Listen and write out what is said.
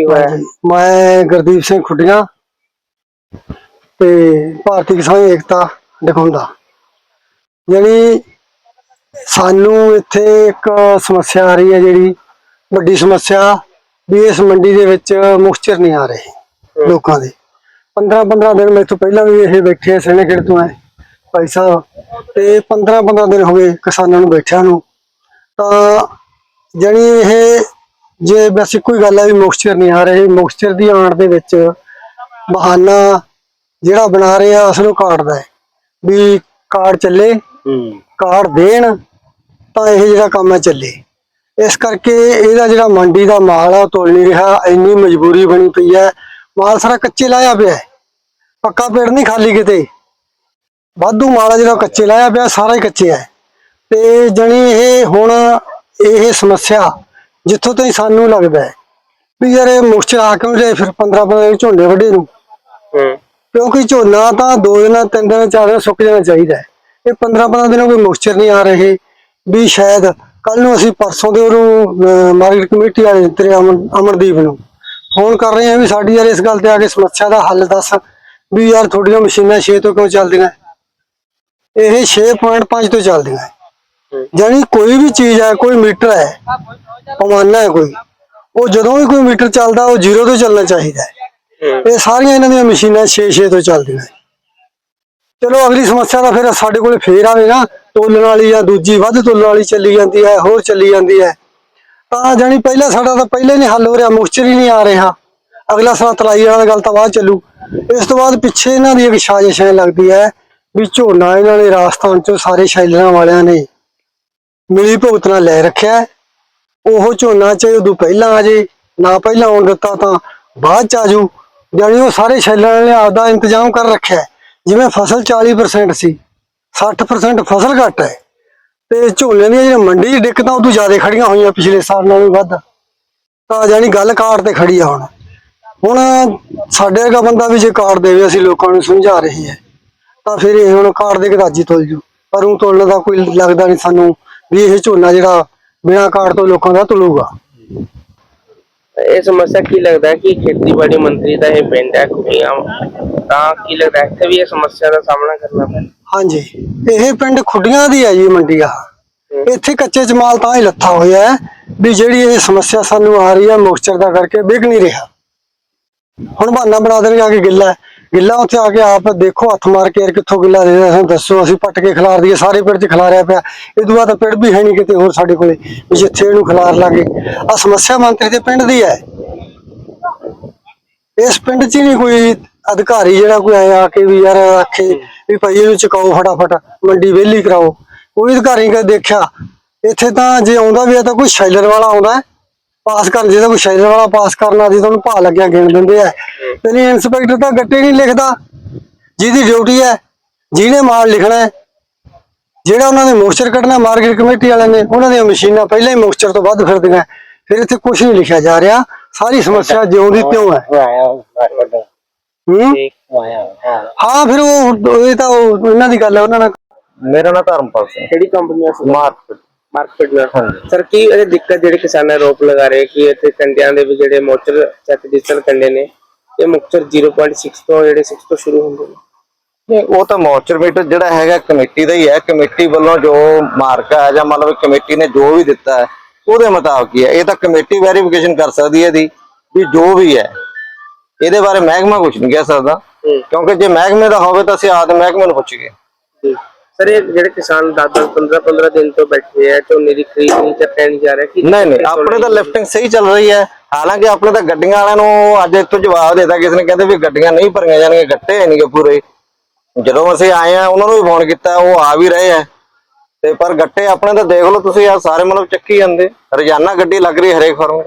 ਕੀ ਹੋਇਆ? ਮੈਂ ਗੁਰਦੀਪ ਸਿੰਘ ਖੁੱਡੀਆਂ ਤੇ ਭਾਰਤੀ ਕਿਸਾਨ ਏਕਤਾ ਦਿਖਾਉਂਦਾ ਯਾਨੀ ਸਾਨੂੰ ਇੱਥੇ ਇੱਕ ਸਮੱਸਿਆ ਆ ਰਹੀ ਹੈ ਜਿਹੜੀ ਵੱਡੀ ਸਮੱਸਿਆ ਵੀ ਇਸ ਮੰਡੀ ਦੇ ਵਿੱਚ ਮੁਕਚਰ ਨਹੀਂ ਆ ਰਹੇ ਲੋਕਾਂ ਦੇ। 15 15 ਦਿਨ ਮੈਥੋਂ ਪਹਿਲਾਂ ਵੀ ਇਹ ਬੈਠੇ ਖੇਡ ਤੋਂ ਆਏ ਭਾਈ ਸਾਹਿਬ। ਤੇ 15 15 ਦਿਨ ਹੋ ਗਏ ਕਿਸਾਨਾਂ ਨੂੰ ਬੈਠਿਆਂ ਨੂੰ। ਤਾਂ ਜਾਣੀ ਇਹ ਜੇ ਬਸ ਇੱਕੋ ਹੀ ਗੱਲ ਹੈ ਵੀ ਮੋਇਸਚਰ ਨਹੀਂ ਆ ਰਹੇ ਮੋਇਸਚਰ ਦੀ ਆਣ ਦੇ ਵਿੱਚ ਬਹਾਨਾ ਜਿਹੜਾ ਬਣਾ ਰਹੇ ਆ ਅਸਲੋਂ ਕਾਰਡ ਦਾ ਹੈ। ਵੀ ਕਾਰਡ ਚੱਲੇ ਹੂੰ। ਕਾਰਡ ਦੇਣ ਤਾਂ ਇਹ ਜਿਹੜਾ ਕੰਮ ਹੈ ਚੱਲੇ। ਇਸ ਕਰਕੇ ਇਹਦਾ ਜਿਹੜਾ ਮੰਡੀ ਦਾ ਮਾਲ ਆ ਤੋਲ ਨਹੀਂ ਰਿਹਾ ਇੰਨੀ ਮਜਬੂਰੀ ਬਣੀ ਪਈ ਹੈ। ਮਾਲ ਸਾਰਾ ਕੱਚੇ ਲਾਇਆ ਪਿਆ ਹੈ। ਪੱਕਾ ਪੇੜ ਨਹੀਂ ਖਾਲੀ ਕਿਤੇ। ਵਾਧੂ ਮਾਲ ਜਿਹੜਾ ਕੱਚੇ ਲਾਇਆ ਪਿਆ ਸਾਰਾ ਹੀ ਕੱਚੇ ਹੈ ਤੇ ਜਣੀ ਇਹ ਹੁਣ ਇਹ ਸਮੱਸਿਆ ਜਿੱਥੋਂ ਤਾਈਂ ਸਾਨੂੰ ਲੱਗਦਾ ਹੈ ਵੀ ਯਾਰ ਇਹ ਮੁਸ਼ਕਿਲ ਆ ਕਿਉਂ ਜਾਏ? ਫਿਰ 15 15 ਝੋਨੇ ਵੱਡੇ ਨੂੰ। ਹੂੰ। ਕਿਉਂਕਿ ਝੋਨਾ ਤਾਂ ਦੋ ਦਿਨਾਂ ਤਿੰਨ ਦਿਨਾਂ ਚਾਰ ਦਿਨਾਂ ਸੁੱਕ ਜਾਣਾ ਚਾਹੀਦਾ ਹੈ। ਇਹ 15 15 ਦਿਨੋਂ ਕੋਈ ਮੁਸ਼ਕਿਲ ਨਹੀਂ ਆ ਰਹੇ ਵੀ ਸ਼ਾਇਦ ਕੱਲ ਨੂੰ ਅਸੀਂ ਪਰਸੋਂ ਦੇ ਉਹਨੂੰ ਮਾਰਕੀਟ ਕਮੇਟੀ ਵਾਲੇ ਤੇਰੇ ਅਮਨ ਅਮਰਦੀਪ ਨੂੰ। ਫੋਨ ਕਰ ਰਹੇ ਹਾਂ ਵੀ ਸਾਡੀ ਯਾਰ ਇਸ ਗੱਲ ਤੇ ਆ ਕੇ ਸਮੱਸਿਆ ਦਾ ਹੱਲ ਦੱਸ ਵੀ ਯਾਰ ਤੁਹਾਡੀਆਂ ਮਸ਼ੀਨਾਂ 6 ਤੋਂ ਕਿਉਂ ਚੱਲਦੀਆਂ? ਇਹ 6.5 ਤੋਂ ਚੱਲਦੀਆਂ। ਜਾਨੀ ਕੋਈ ਵੀ ਚੀਜ਼ ਹੈ ਕੋਈ ਮੀਟਰ ਹੈ ਪਮਾਨਾ ਹੈ ਕੋਈ। ਉਹ ਜਦੋਂ ਵੀ ਕੋਈ ਮੀਟਰ ਚੱਲਦਾ ਉਹ ਜ਼ੀਰੋ ਤੋਂ ਚੱਲਣਾ ਚਾਹੀਦਾ ਹੈ। ਇਹ ਸਾਰੀਆਂ ਇਹਨਾਂ ਦੀਆਂ ਮਸ਼ੀਨਾਂ 6-6 ਤੋਂ ਚੱਲਦੀਆਂ ਚਲੋ ਅਗਲੀ ਸਮੱਸਿਆ ਤਾਂ ਫਿਰ ਸਾਡੇ ਕੋਲੇ ਫੇਰ ਆਵੇ ਨਾ। ਤੋਲਣ ਵਾਲੀ ਜਾਂ ਦੂਜੀ ਵੱਧ ਤੋਲਣ ਵਾਲੀ ਚੱਲੀ ਜਾਂਦੀ ਹੈ ਹੋਰ ਚੱਲੀ ਜਾਂਦੀ ਹੈ। ਤਾਂ ਜਾਣੀ ਪਹਿਲਾਂ ਸਾਡਾ ਤਾਂ ਪਹਿਲੇ ਨਹੀਂ ਹੱਲ ਹੋ ਰਿਹਾ ਮੁਸ਼ਕਿਲ ਹੀ ਨਹੀਂ ਆ ਰਿਹਾ। ਅਗਲਾ ਸਾਲ ਤਲਾਈ ਵਾਲਾ ਗੱਲ ਤਾਂ ਬਾਅਦ ਚੱਲੂ। ਇਸ ਤੋਂ ਬਾਅਦ ਪਿੱਛੇ ਇਹਨਾਂ ਦੀ ਇੱਕ ਸਾਜ਼ਿਸ਼ ਲੱਗਦੀ ਹੈ ਵੀ ਝੋਨਾ ਇਹਨਾਂ ਨੇ ਰਾਜਸਥਾਨ ਚੋਂ ਸਾਰੇ ਸ਼ੈਲਰਾਂ ਵਾਲਿਆਂ ਨੇ ਮਿਲੀ ਭੁਗਤਣਾ ਲੈ ਰੱਖਿਆ ਹੈ। ਉਹ ਝੋਨਾ ਚਾਹੇ ਉਦੋਂ ਪਹਿਲਾਂ ਆ ਜੇ, ਨਾ ਪਹਿਲਾਂ ਆਉਣ ਦਿੱਤਾ ਤਾਂ ਬਾਅਦ ਚ ਆਜੂ ਜਾਣੀ ਉਹ ਸਾਰੇ ਸ਼ੈਲਰਾਂ ਨੇ ਆਪਦਾ ਇੰਤਜ਼ਾਮ ਕਰ ਰੱਖਿਆ ਹੈ। ਜਿਵੇਂ ਫਸਲ 40% ਸੀ 60% ਫਸਲ ਘੱਟ ਹੈ। ਤੇ ਝੋਨੇ ਦੀਆਂ ਜਿਹੜੀਆਂ ਮੰਡੀ 'ਚ ਦਿੱਕਤਾਂ ਉਦੋਂ ਜ਼ਿਆਦਾ ਖੜੀਆਂ ਹੋਈਆਂ ਪਿਛਲੇ ਸਾਲ ਨਾਲੋਂ ਵੀ ਵੱਧ। ਤਾਂ ਜਾਣੀ ਗੱਲ ਕਾਰਡ ਤੇ ਖੜੀ ਆ ਹੁਣ। ਹੁਣ ਸਾਡੇ ਵਰਗਾ ਬੰਦਾ ਵੀ ਜੇ ਕਾਰਡ ਦੇਵੇ, ਅਸੀਂ ਲੋਕਾਂ ਨੂੰ ਸਮਝਾ ਰਹੇ ਹੈ। ਤਾਂ ਫਿਰ ਇਹ ਹੁਣ ਕਾਰਡ ਦੇ ਕੇ ਰਾਜੀ ਤੁਲ ਜੂ। ਪਰ ਉਹ ਤੋਲਣ ਦਾ ਕੋਈ ਲੱਗਦਾ ਨਹੀਂ ਸਾਨੂੰ ਵੀ ਇਹ ਝੋਨਾ ਜਿਹੜਾ ਬਿਨਾਂ ਕਾਰਡ ਤੋਂ ਲੋਕਾਂ ਦਾ ਤੁਲੂਗਾ। ਇਹ ਸਮੱਸਿਆ ਕੀ ਲੱਗਦਾ ਹੈ ਕਿ ਖੇਤੀਬਾੜੀ ਮੰਤਰੀ ਦਾ ਇਹ ਪਿੰਡ ਹੈ ਕੁੜੀਆਂ ਤਾਂ ਕੀ ਲੱਗਦਾ ਹੈ ਇੱਥੇ ਵੀ ਇਹ ਸਮੱਸਿਆ ਦਾ ਸਾਹਮਣਾ ਕਰਨਾ ਪੈਣਾ ਹਾਂਜੀ। ਇਹ ਪਿੰਡ ਖੁੱਡੀਆਂ ਦੀ ਹੈ ਜੀ ਮੰਡੀ ਆ। ਇੱਥੇ ਕੱਚੇ ਚ ਮਾਲ ਤਾਂ ਹੀ ਲੱਥਾ ਹੋਇਆ ਹੈ ਵੀ ਜਿਹੜੀ ਇਹ ਸਮੱਸਿਆ ਸਾਨੂੰ ਆ ਰਹੀ ਹੈ ਮੋਇਸਚਰ ਦਾ ਕਰਕੇ ਵਿਕ ਨਹੀਂ ਰਿਹਾ। ਹੁਣ ਬਹਾਨਾ ਬਣਾ ਦੇਣਗੇ ਆ ਕੇ ਗਿੱਲਾ ਹੈ। ਗਿੱਲਾ ਉੱਥੇ ਆ ਕੇ ਆਪ ਦੇਖੋ, ਹੱਥ ਮਾਰ ਕੇ ਯਾਰ ਕਿੱਥੋਂ ਗਿੱਲਾ ਦੇ ਸਾਨੂੰ ਦੱਸੋ ਅਸੀਂ ਪੱਟ ਕੇ ਖਿਲਾਰ ਦਈਏ, ਸਾਰੇ ਪਿੰਡ 'ਚ ਖਿਲਾਰਿਆ ਪਿਆ। ਇਹ ਤੋਂ ਬਾਅਦ ਪਿੰਡ ਵੀ ਹੈ ਨਹੀਂ ਕਿਤੇ ਹੋਰ ਸਾਡੇ ਕੋਲੇ, ਵੀ ਜਿੱਥੇ ਇਹਨੂੰ ਖਿਲਾਰ ਲਾਂਗੇ। ਆ ਸਮੱਸਿਆ ਮੰਤਰੀ ਦੇ ਪਿੰਡ ਦੀ ਹੈ। ਇਸ ਪਿੰਡ 'ਚ ਨਹੀਂ ਕੋਈ ਅਧਿਕਾਰੀ ਜਿਹੜਾ ਕੋਈ ਆਇਆ ਕੇ ਵੀ ਯਾਰ ਆਖੇ ਵੀ ਭਾਈ ਇਹਨੂੰ ਚੁਕਾਓ ਫਟਾਫਟ, ਮੰਡੀ ਵਿਹਲੀ ਕਰਾਓ। ਕੋਈ ਅਧਿਕਾਰੀ ਕਦੇ ਦੇਖਿਆ? ਇੱਥੇ ਤਾਂ ਜੇ ਆਉਂਦਾ ਵੀ ਆ ਤਾਂ ਕੋਈ ਸ਼ੈਲਰ ਵਾਲਾ ਆਉਂਦਾ ਪਾਸ ਕਰਨ, ਜੇ ਤਾਂ ਕੋਈ ਸ਼ੈਲਰ ਵਾਲਾ ਪਾਸ ਕਰਨਾ ਜੇ ਉਹਨੂੰ ਭਾਅ ਲੱਗਿਆ ਗਿਣ ਦਿੰਦੇ ਆ। ਨਹੀਂ ਇੰਸਪੈਕਟਰ ਤਾਂ ਗੱਟੇ ਨਹੀਂ ਲਿਖਦਾ ਜਿਹਦੀ ਡਿਊਟੀ ਹੈ ਜਿਹਨੇ ਮਾਲ ਲਿਖਣਾ ਹੈ। ਜਿਹੜਾ ਉਹਨਾਂ ਨੇ ਮੋਇਸਚਰ ਕੱਢਣਾ ਮਾਰਕੀਟ ਕਮੇਟੀ ਵਾਲਿਆਂ ਨੇ ਉਹਨਾਂ ਦੀਆਂ ਮਸ਼ੀਨਾਂ ਪਹਿਲਾਂ ਹੀ ਮੋਇਸਚਰ ਤੋਂ ਵੱਧ ਫਿਰਦੀਆਂ। ਫਿਰ ਇੱਥੇ ਕੁਝ ਨਹੀਂ ਲਿਖਿਆ ਜਾ ਰਿਹਾ। ਸਾਰੀ ਸਮੱਸਿਆ ਜਿਉਂ ਦੀ ਤਿਉਂ ਹੈ? ਹੂੰ ਫਿਰ ਉਹ ਇਹ ਤਾਂ ਇਹਨਾਂ ਦੀ ਗੱਲ ਹੈ ਉਹਨਾਂ ਨਾਲ ਮੇਰਾ ਨਾਮ ਧਰਮਪਾਲ ਸਿੰਘ। ਕਿਹੜੀ ਕੰਪਨੀ ਹੈ? ਮਾਰਕੀਟ। ਮਾਰਕੀਟ ਨਾਲ। ਸਰ ਕੀ ਇਹ ਦਿੱਕਤ ਜਿਹੜੇ ਕਿਸਾਨਾਂ ਰੋਪ ਲਗਾ ਰਹੇ ਕਿ ਇੱਥੇ ਕੰਡਿਆਂ ਦੇ ਵੀ ਜਿਹੜੇ ਮੋਟਰ ਚੱਕ ਡਿਜੀਟਲ ਕੰਡੇ ਨੇ ਇਹ ਮੁਕਤਰ 0.6 ਤੋਂ ਜਿਹੜੇ 6 ਤੋਂ ਸ਼ੁਰੂ ਹੁੰਦੇ ਨੇ। ਨਹੀਂ ਉਹ ਤਾਂ ਮੋਚਰ ਮੀਟਰ ਜਿਹੜਾ ਹੈਗਾ ਕਮੇਟੀ ਦਾ ਹੀ ਹੈ। ਕਮੇਟੀ ਵੱਲੋਂ ਜੋ ਮਾਰਕਾ ਹੈ ਜਾਂ ਮਤਲਬ ਕਮੇਟੀ ਨੇ ਜੋ ਵੀ ਦਿੱਤਾ ਹੈ ਉਹਦੇ ਮੁਤਾਬਕ ਹੀ ਹੈ। ਇਹ ਤਾਂ ਕਮੇਟੀ ਵੈਰੀਫਿਕੇਸ਼ਨ ਕਰ ਸਕਦੀ ਹੈ ਇਹਦੀ ਵੀ ਜੋ ਵੀ ਹੈ। ਇਹਦੇ ਬਾਰੇ ਮਹਿਕਮਾ ਕੁਝ ਨਹੀਂ ਕਹਿ ਸਕਦਾ। ਕਿਉਂਕਿ ਜੇ ਮਹਿਕਮੇ ਦਾ ਹੋਵੇ ਤਾਂ ਅਸੀਂ ਆਦ ਮਹਿਕਮੇ ਨੂੰ ਪੁੱਛੀਏ ਸਰ ਇਹ ਜਿਹੜੇ ਕਿਸਾਨ 10 10 15 15 ਦਿਨ ਤੋਂ ਬੈਠੇ ਆ ਝੋਨੇ ਦੀ ਖਰੀਦ ਨਹੀਂ ਚੱਕਿਆ ਨਹੀਂ ਜਾ ਰਿਹਾ ਕਿ ਨਹੀਂ ਨਹੀਂ ਆਪਣੇ ਤਾਂ ਲਿਫਟਿੰਗ ਸਹੀ ਚੱਲ ਰਹੀ ਹੈ। ਹਾਲਾਂਕਿ ਆਪਣੇ ਤਾਂ ਗੱਡੀਆਂ ਵਾਲਿਆਂ ਨੂੰ ਅੱਜ ਇੱਥੋਂ ਜਵਾਬ ਦੇਤਾ, ਕਿਸੇ ਨੇ ਕਹਿੰਦੇ ਵੀ ਗੱਡੀਆਂ ਨਹੀਂ ਭਰੀਆਂ ਜਾਣਗੀਆਂ, ਗੱਟੇ ਹੈ ਨਹੀਂਗੇ ਪੂਰੇ। ਜਦੋਂ ਅਸੀਂ ਆਏ ਆ ਉਹਨਾਂ ਨੂੰ ਵੀ ਫੋਨ ਕੀਤਾ, ਉਹ ਆ ਵੀ ਰਹੇ ਆ ਤੇ ਪਰ ਗੱਟੇ ਆਪਣੇ ਤਾਂ ਦੇਖ ਲਓ ਤੁਸੀਂ ਆ ਸਾਰੇ ਮਤਲਬ ਚੱਕੀ ਜਾਂਦੇ। ਰੋਜ਼ਾਨਾ ਗੱਡੀ ਲੱਗ ਰਹੀ ਹਰੇਕ ਫਰਮ